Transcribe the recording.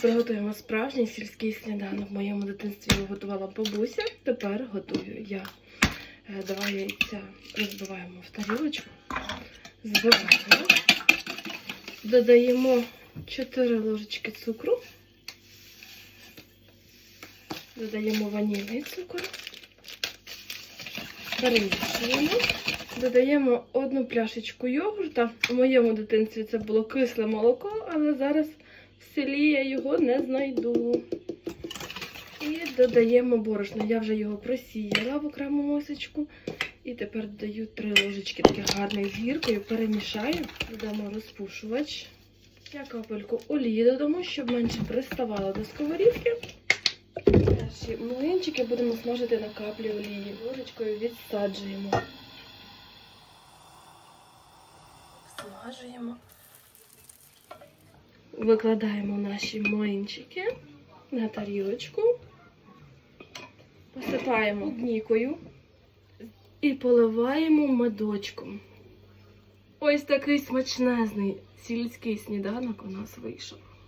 Приготуємо справжній сільський сніданок. В моєму дитинстві його готувала бабуся. Тепер готую я. Е, Два яйця розбиваємо в тарілочку. Збиваємо. Додаємо 4 ложечки цукру. Додаємо ванільний цукор. Перемішуємо. Додаємо одну пляшечку йогурта. У моєму дитинстві це було кисле молоко, але зараз в селі я його не знайду. І додаємо борошно. Я вже його просіяла в окрему мисочку. І тепер додаю три ложечки таких гарних з гіркою, перемішаю, додамо розпушувач. Я капельку олії додамо, щоб менше приставало до сковорідки. Наші млинчики будемо смажити на каплі олії. Ложечкою відсаджуємо. Смажуємо. Викладаємо наші млинчики на тарілочку. Посипаємо гнікою і поливаємо медочком. Ось такий смачнезний сільський сніданок у нас вийшов.